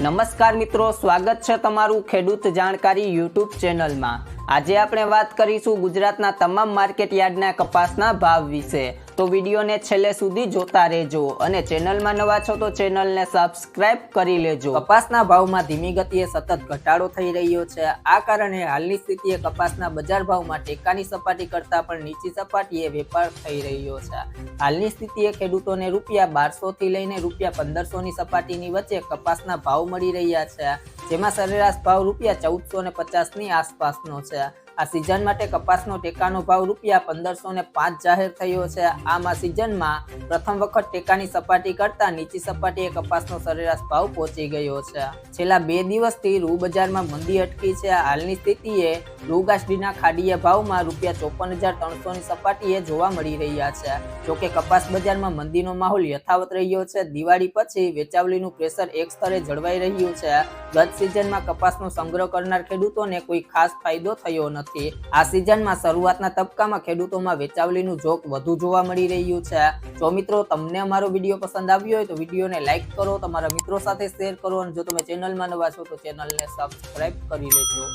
નમસ્કાર મિત્રો, સ્વાગત છે તમારું ખેડૂત જાણકારી યુટ્યુબ ચેનલમાં. આજે આપણે વાત કરીશું ગુજરાતના તમામ માર્કેટ યાર્ડના કપાસના ભાવ વિશે. તો વિડીયોને છેલ્લે સુધી જોતા રહેજો અને ચેનલમાં નવા છો તો ચેનલને સબસ્ક્રાઇબ કરી લેજો. કપાસના ભાવમાં ધીમી ગતિએ સતત ઘટાડો થઈ રહ્યો છે. આ કારણે હાલની સ્થિતિએ કપાસના બજાર ભાવમાં ટેકાની સપાટી કરતાં પણ નીચી સપાટીએ વેપાર થઈ રહ્યો છે. હાલની સ્થિતિએ ખેડૂતોને રૂપિયા બારસો થી લઈને રૂપિયા પંદરસો ની સપાટીની વચ્ચે કપાસના ભાવ મળી રહ્યા છે. જેમાં સરેરાશ ભાવ રૂપિયા ચૌદસો ને પચાસની આસપાસનો છે. આ સિઝન માટે કપાસનો ટેકાનો ભાવ રૂપિયા પંદરસો ને પાંચ જાહેર થયો છે. આમ આ સિઝનમાં પ્રથમ વખત ટેકાની સપાટી કરતા નીચી સપાટીએ કપાસનો સરેરાશ ભાવ પહોંચી ગયો છે. છેલ્લા બે દિવસથી રૂ બજારમાં મંદી અટકી છે. હાલની સ્થિતિએ રૂગાસડીના ખાડીયા ભાવમાં રૂપિયા ચોપન હજાર ત્રણસો ની સપાટીએ જોવા મળી રહ્યા છે. જોકે કપાસ બજારમાં મંદીનો માહોલ યથાવત રહ્યો છે. દિવાળી પછી વેચાવલીનું પ્રેશર એક સ્તરે જળવાઈ રહ્યું છે. ગત સિઝનમાં કપાસનો સંગ્રહ કરનાર ખેડૂતોને કોઈ ખાસ ફાયદો થયો નથી. આ સિઝનમાં શરૂઆતના તબક્કામાં ખેડૂતોમાં વેચાવલીનું જોક વધુ જોવા મળી રહ્યું છે. જો મિત્રો, તમને અમારો વીડિયો પસંદ આવ્યો હોય તો વિડીયોને લાઇક કરો, તમારા મિત્રો સાથે શેર કરો અને જો તમે ચેનલમાં નવા છો તો ચેનલને સબસ્ક્રાઇબ કરી લેજો.